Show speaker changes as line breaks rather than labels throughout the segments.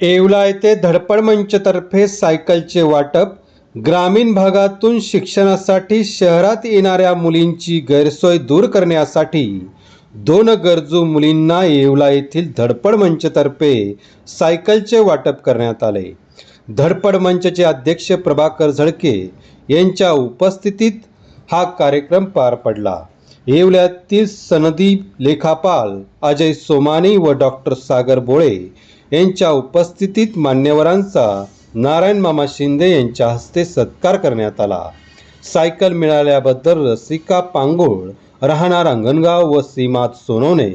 येवला येथे धडपड मंचतर्फे सायकलचे वाटप ग्रामीण भागातून शिक्षणासाठी शहरात येणाऱ्या मुलींची गैरसोय दूर करण्यासाठी दोन गरजू मुलींना येवला येथील धडपड मंचतर्फे सायकलचे वाटप करण्यात आले. धडपड मंचचे अध्यक्ष प्रभाकर झळके यांच्या उपस्थितीत हा कार्यक्रम पार पडला. येवल्यातील सनदी लेखापाल अजय सोमानी व डॉक्टर सागर बोळे यांच्या उपस्थितीत मान्यवरांचा नारायण मामा शिंदे यांच्या हस्ते सत्कार करण्यात आला. सायकल मिळाल्याबद्दल रसिका पांगोळ राहणार अंगणगाव व सीमात सोनवणे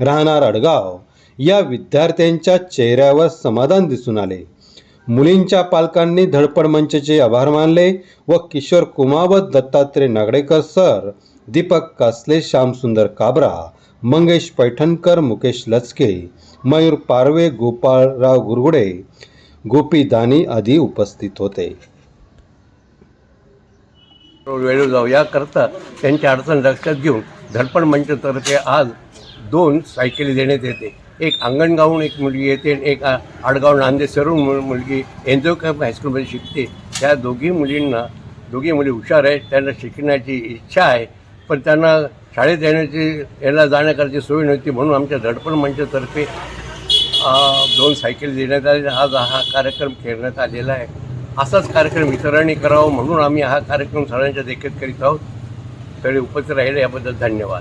राहणार अडगाव या विद्यार्थ्यांच्या चेहऱ्यावर समाधान दिसून आले. मुलींच्या पालकांनी धडपड मंचचे आभार मानले व किशोर कुमावत दत्तात्रय नागडेकर सर दीपक कासले श्यामसुंदर काबरा मंगेश पैठणकर मुकेश लचके मयूर पारवे गोपाळराव गुरगुडे गोपी दानी आदी उपस्थित होते.
वेळू जाऊ याकरता त्यांची अडचण लक्षात घेऊन धडपड मंचतर्फे आज दोन सायकली देण्यात येते. एक अंगणगावहून एक मुलगी येते आणि एक आडगाव नांदे सरून मुलगी एन्जो कॅम्प हायस्कूलमध्ये शिकते. त्या दोघी मुलींना दोघी मुली हुशार आहेत त्यांना शिकण्याची इच्छा आहे. पण त्यांना शाळेत येण्याची याला जाण्याकरची सोय नव्हती म्हणून आमच्या धडपण मंचतर्फे दोन सायकल देण्यात आले. आज हा कार्यक्रम खेळण्यात आलेला आहे. असाच कार्यक्रम इतरांनी करावा म्हणून आम्ही हा कार्यक्रम सगळ्यांच्या देखत करीत आहोत. तरी उपस्थित राहिले याबद्दल धन्यवाद.